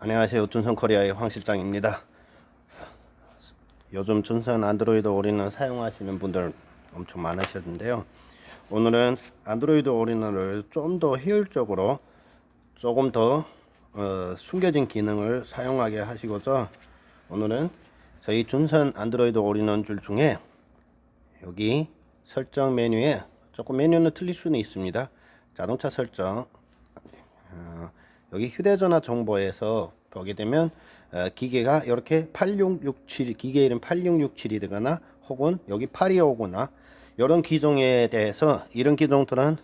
안녕하세요. 둔선 코리아의 황 실장입니다. 요즘 전선 안드로이드 올인원 사용하시는 분들 엄청 많으셨는데요. 오늘은 안드로이드 올인원을 좀 더 효율적으로 조금 더 어, 숨겨진 기능을 사용하게 하시고자 오늘은 저희 전선 안드로이드 올인원 줄 중에 여기 설정 메뉴에 조금 메뉴는 틀릴 수는 있습니다. 자동차 설정 어, 여기 휴대전화 정보에서 보게 되면 어, 기계가 이렇게 8667 기계 이름 8667이 되거나 혹은 여기 82오거나 이런 기종에 대해서 이런 기종들은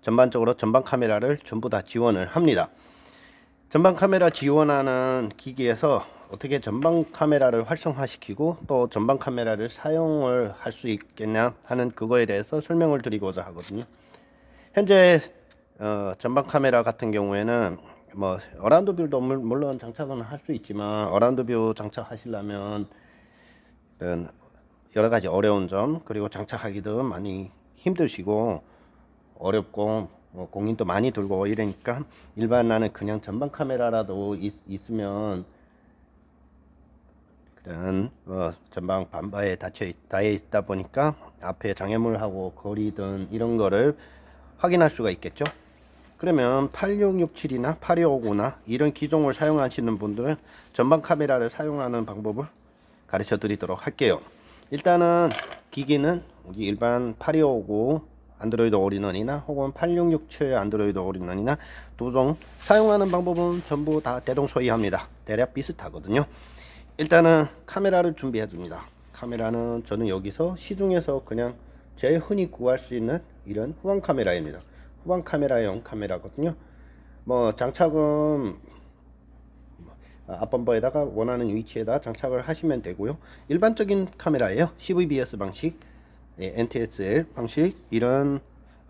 전반적으로 전방 카메라를 전부 다 지원을 합니다. 전방 카메라 지원하는 기기에서 어떻게 전방 카메라를 활성화시키고 또 전방 카메라를 사용을 할 수 있겠냐 하는 그거에 대해서 설명을 드리고자 하거든요. 현재 어, 전방 카메라 같은 경우에는 뭐 어라운드 뷰도 물- 물론 장착은 할 수 있지만 어라운드 뷰 장착하시려면 은 여러 가지 어려운 점 그리고 장착하기도 많이 힘드시고 어렵고 뭐 공인도 많이 들고 이러니까 일반 나는 그냥 전방 카메라라도 있, 있으면 그런 어, 전방 반바에 닫혀 있, 닿아 있다 보니까 앞에 장애물하고 거리든 이런 거를 확인할 수가 있겠죠. 그러면 8667이나 8259나 이런 기종을 사용하시는 분들은 전방 카메라를 사용하는 방법을 가르쳐 드리도록 할게요. 일단은 기기는 우리 일반 8259 안드로이드 올인원이나 혹은 8667 안드로이드 올인원이나 두 종 사용하는 방법은 전부 다 대동소이합니다. 대략 비슷하거든요. 일단은 카메라를 준비해 줍니다. 카메라는 저는 여기서 시중에서 그냥 제일 흔히 구할 수 있는 이런 후방 카메라입니다. 후방 카메라용 카메라거든요. 뭐 장착은 앞범버에다가 원하는 위치에다 장착을 하시면 되고요. 일반적인 카메라예요. CVBS 방식, 예, NTSL 방식, 이런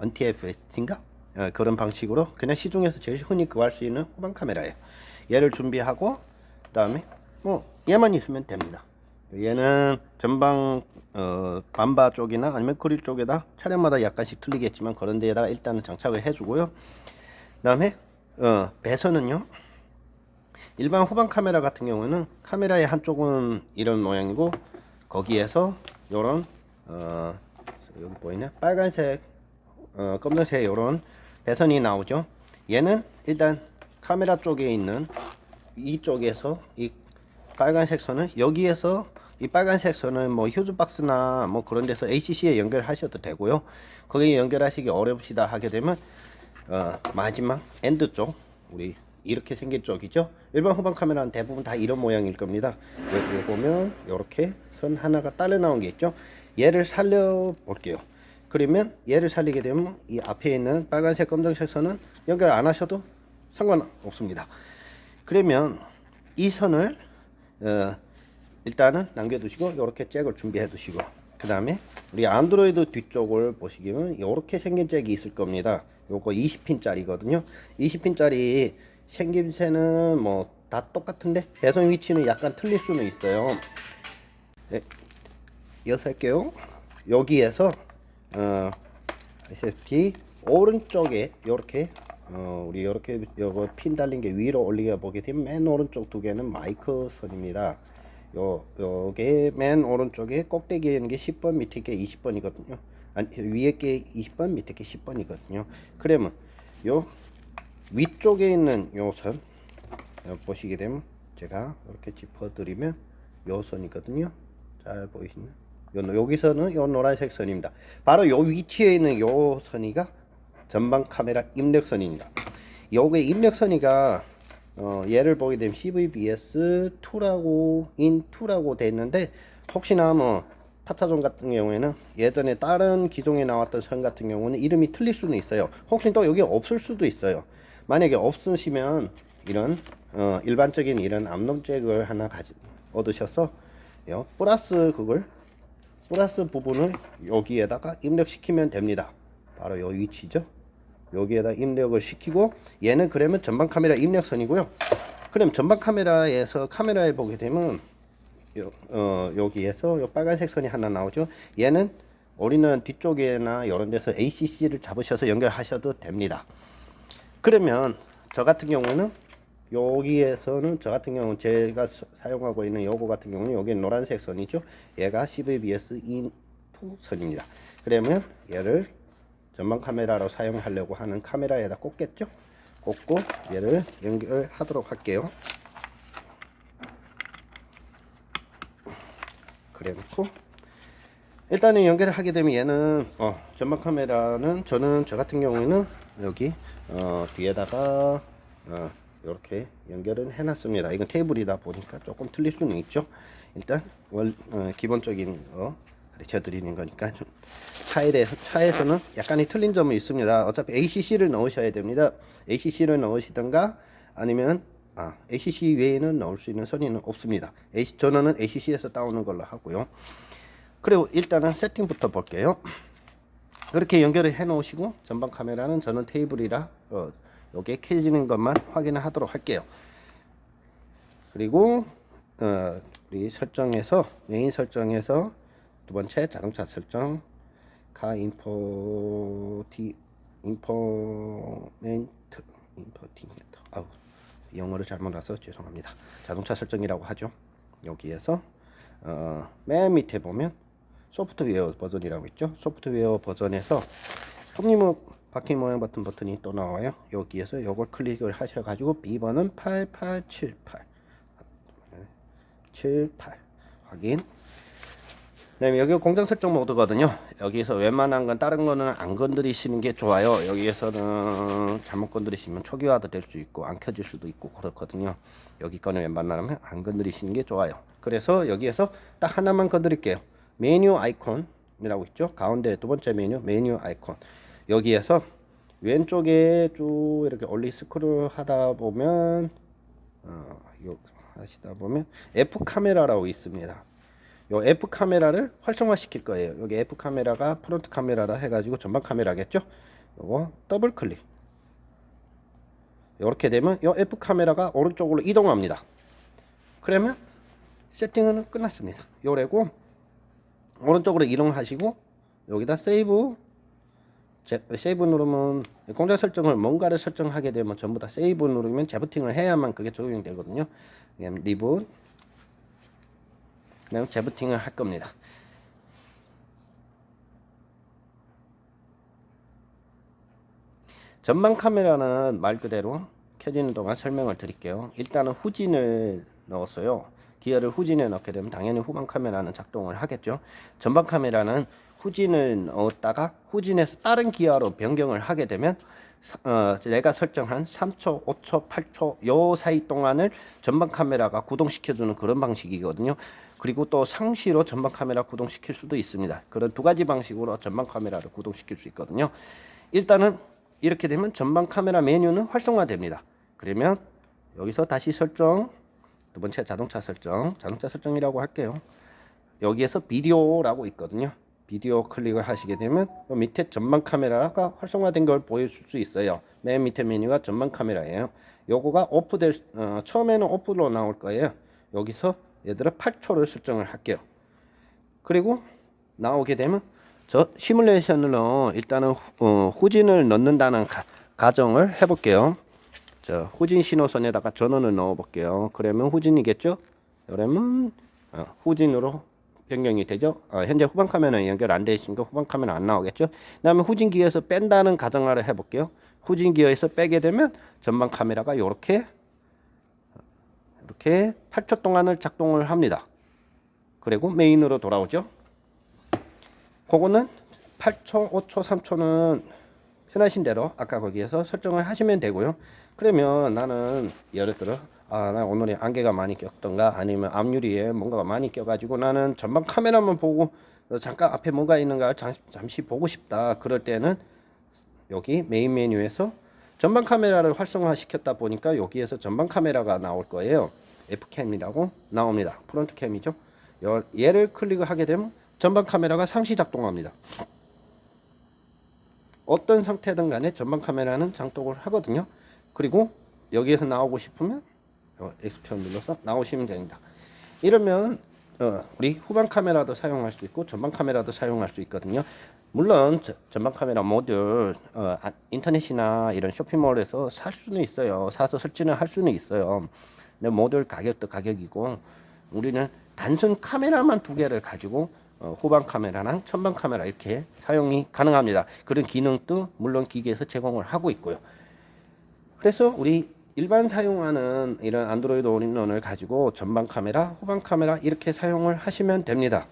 NTFS인가 어, 그런 방식으로 그냥 시중에서 제일 흔히 구할 수 있는 후방 카메라예요. 얘를 준비하고 그다음에 뭐 얘만 있으면 됩니다. 얘는 전방 어, 반바 쪽이나 아니면 그릴 쪽에다 차량마다 약간씩 틀리겠지만 그런 데에다가 일단은 장착을 해주고요. 그 다음에 어, 배선은요. 일반 후방 카메라 같은 경우는 카메라의 한쪽은 이런 모양이고 거기에서 요런 어 여기 보이네 빨간색 어 검정색 요런 배선이 나오죠 얘는 일단 카메라 쪽에 있는 이쪽에서 이 빨간색 선은 여기에서 이 빨간색 선은 뭐 휴즈 박스나 뭐 그런 데서 ACC에 연결하셔도 되고요 거기에 연결하시기 어렵시다 하게 되면 어, 마지막 엔드 쪽 우리 이렇게 생긴 쪽이죠. 일반 후방 카메라는 대부분 다 이런 모양일 겁니다. 여기 보면 이렇게 선 하나가 딸려 나온 게 있죠. 얘를 살려 볼게요. 그러면 얘를 살리게 되면 이 앞에 있는 빨간색 검정색 선은 연결 안 하셔도 상관없습니다. 그러면 이 선을 어, 일단은 남겨두시고 이렇게 잭을 준비해 두시고 그 다음에 우리 안드로이드 뒤쪽을 보시면 이렇게 생긴 잭이 있을 겁니다. 요거 20핀짜리거든요. 20핀짜리 생김새는 뭐 다 똑같은데 배선 위치는 약간 틀릴 수는 있어요. 네, 이어서 할게요. 여기에서 어, 아시다시피 오른쪽에 이렇게 어, 우리 이렇게 요거 핀 달린 게 위로 올리게 보게 되면 맨 오른쪽 두 개는 마이크 선입니다. 요 요게 맨 오른쪽에 꼭대기에 있는 게 10번 밑에 게 20번이거든요. 아니 위에 게 20번 밑에 게 10번이거든요. 그러면 요 위쪽에 있는 요선 보시게 되면 제가 이렇게 짚어드리면 요 선이거든요. 잘 보이시나요? 요 여기서는 요 노란색 선입니다. 바로 요 위치에 있는 요 선이가 전방 카메라 입력선입니다. 요게 입력선이가 어, 얘를 보게 되면 CVBS 2라고 인 2라고 돼 있는데 혹시나 뭐 타타존 같은 경우에는 예전에 다른 기종에 나왔던 선 같은 경우는 이름이 틀릴 수는 있어요. 혹시 또 여기 없을 수도 있어요. 만약에 없으시면 이런 어, 일반적인 이런 암놈 잭을 하나 가지 얻으셔서 요 플러스 그걸 플러스 부분을 여기에다가 입력시키면 됩니다. 바로 요 위치죠. 여기에다 입력을 시키고 얘는 그러면 전방 카메라 입력선이고요. 그럼 전방 카메라에서 카메라에 보게 되면 요, 어, 여기에서 요 빨간색 선이 하나 나오죠. 얘는 우리는 뒤쪽에나 이런 데서 ACC를 잡으셔서 연결하셔도 됩니다. 그러면 저 같은 경우는 여기에서는 저 같은 경우는 제가 사- 사용하고 있는 요거 같은 경우는 여기 노란색 선이죠. 얘가 CVBS 인투 선입니다. 그러면 얘를 전방 카메라로 사용하려고 하는 카메라에다 꽂겠죠. 꽂고 얘를 연결하도록 할게요. 그래 놓고 일단은 연결을 하게 되면 얘는 어, 전방 카메라는 저는 저 같은 경우에는 여기 어, 뒤에다가 어, 이렇게 연결은 해놨습니다. 이건 테이블이다 보니까 조금 틀릴 수는 있죠. 일단 월 어, 기본적인 거 가르쳐 드리는 거니까 좀 차에 차에서는 약간의 틀린 점은 있습니다. 어차피 ACC를 넣으셔야 됩니다. ACC를 넣으시던가 아니면 아, ACC 외에는 넣을 수 있는 선이 없습니다. AC, 전원은 ACC에서 따오는 걸로 하고요. 그리고 일단은 세팅부터 볼게요. 그렇게 연결을 해 놓으시고 전방 카메라는 저는 테이블이라 어, 여기에 켜지는 것만 확인을 하도록 할게요. 그리고 어, 우리 설정에서 메인 설정에서 두 번째 자동차 설정 카 인포티 인포멘트 인포티멘트 아우 영어를 잘못 와서 죄송합니다. 자동차 설정이라고 하죠. 여기에서 어, 맨 밑에 보면 소프트웨어 버전이라고 있죠. 소프트웨어 버전에서 톱니목 바퀴 모양 버튼 버튼이 또 나와요. 여기에서 이걸 클릭을 하셔 가지고 B번은 8878 78 확인. 그다음에 여기 공정 설정 모드거든요. 여기서 웬만한 건 다른 거는 안 건드리시는 게 좋아요. 여기에서는 잘못 건드리시면 초기화도 될 수 있고 안 켜질 수도 있고 그렇거든요. 여기 거는 웬만하면 안 건드리시는 게 좋아요. 그래서 여기에서 딱 하나만 건드릴게요. 메뉴 아이콘이라고 있죠. 가운데 두 번째 메뉴 메뉴 아이콘. 여기에서 왼쪽에 쭉 이렇게 올리 스크롤 하다 보면 어, 요 하시다 보면 F 카메라라고 있습니다. 요 F 카메라를 활성화 시킬 거예요. 여기 F 카메라가 프론트 카메라라 해가지고 전방 카메라겠죠? 요거 더블 클릭. 이렇게 되면 요 F 카메라가 오른쪽으로 이동합니다. 그러면 세팅은 끝났습니다. 요래고 오른쪽으로 이동하시고 여기다 세이브 제, 세이브 누르면 공작 설정을 뭔가를 설정하게 되면 전부 다 세이브 누르면 재부팅을 해야만 그게 적용이 되거든요. 그냥 리본 그냥 재부팅을 할 겁니다. 전방 카메라는 말 그대로 켜지는 동안 설명을 드릴게요. 일단은 후진을 넣었어요. 기어를 후진에 넣게 되면 당연히 후방 카메라는 작동을 하겠죠. 전방 카메라는 후진을 넣었다가 후진에서 다른 기어로 변경을 하게 되면 어, 내가 설정한 3초, 5초, 8초 요 사이 동안을 전방 카메라가 구동시켜주는 그런 방식이거든요. 그리고 또 상시로 전방 카메라 구동시킬 수도 있습니다. 그런 두 가지 방식으로 전방 카메라를 구동시킬 수 있거든요. 일단은 이렇게 되면 전방 카메라 메뉴는 활성화됩니다. 그러면 여기서 다시 설정 두 번째 자동차 설정 자동차 설정이라고 할게요. 여기에서 비디오라고 있거든요. 비디오 클릭을 하시게 되면 요 밑에 전방 카메라가 활성화된 걸 보여줄 수 있어요. 맨 밑에 메뉴가 전방 카메라예요. 요거가 오프될 어, 처음에는 오프로 나올 거예요. 여기서 얘들아 8초를 설정을 할게요. 그리고 나오게 되면 저 시뮬레이션으로 일단은 후, 어, 후진을 넣는다는 가, 가정을 해볼게요. 자, 후진 신호선에다가 전원을 넣어볼게요. 그러면 후진이겠죠? 그러면 어, 후진으로 변경이 되죠. 어, 현재 후방 카메라는 연결 안 돼 있으니까 후방 카메라 안 나오겠죠. 그다음에 후진 기어에서 뺀다는 가정하를 해볼게요. 후진 기어에서 빼게 되면 전방 카메라가 이렇게 이렇게 8초 동안을 작동을 합니다. 그리고 메인으로 돌아오죠. 그거는 8초, 5초, 3초는 편하신 대로 아까 거기에서 설정을 하시면 되고요. 그러면 나는 예를 들어 아, 나 오늘이 안개가 많이 꼈던가 아니면 앞유리에 뭔가가 많이 껴가지고 나는 전방 카메라만 보고 어, 잠깐 앞에 뭐가 있는가 잠시 보고 싶다. 그럴 때는 여기 메인 메뉴에서 전방 카메라를 활성화 시켰다 보니까 여기에서 전방 카메라가 나올 거예요. F캠이라고 나옵니다. 프론트 캠이죠. 여- 얘를 클릭을 하게 되면 전방 카메라가 상시 작동합니다. 어떤 상태든 간에 전방 카메라는 작동을 하거든요. 그리고 여기에서 나오고 싶으면 X표 눌러서 나오시면 됩니다. 이러면 어, 우리 후방 카메라도 사용할 수 있고 전방 카메라도 사용할 수 있거든요. 물론 저- 전방 카메라 모듈 어, 아, 인터넷이나 이런 쇼핑몰에서 살 수는 있어요. 사서 설치는 할 수는 있어요. 근데 모듈 가격도 가격이고 우리는 단순 카메라만 두 개를 가지고 어, 후방 카메라랑 전방 카메라 이렇게 사용이 가능합니다. 그런 기능도 물론 기기에서 제공을 하고 있고요. 그래서 우리 일반 사용하는 이런 안드로이드 올인원을 가지고 전방 카메라, 후방 카메라 이렇게 사용을 하시면 됩니다.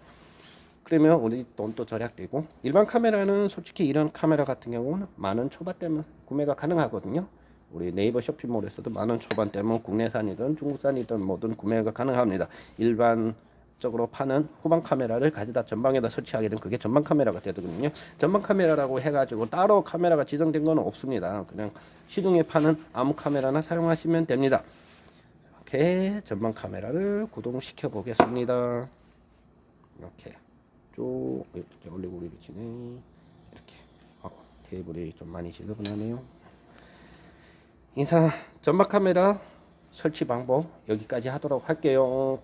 그러면 우리 돈도 절약되고 일반 카메라는 솔직히 이런 카메라 같은 경우는 만원 초반대면 구매가 가능하거든요. 우리 네이버 쇼핑몰에서도 만원 초반대면 국내산이든 중국산이든 뭐든 구매가 가능합니다. 일반 적으로 파는 후방 카메라를 가져다 전방에다 설치하게 되면 그게 전방 카메라가 되거든요. 전방 카메라라고 해가지고 따로 카메라가 지정된 건 없습니다. 그냥 시중에 파는 아무 카메라나 사용하시면 됩니다. 이렇게 전방 카메라를 구동시켜 보겠습니다. 이렇게 쭉 이렇게 올리고 이렇게네. 이렇게. 어, 테이블이 좀 많이 지저분하네요. 인사 전방 카메라 설치 방법 여기까지 하도록 할게요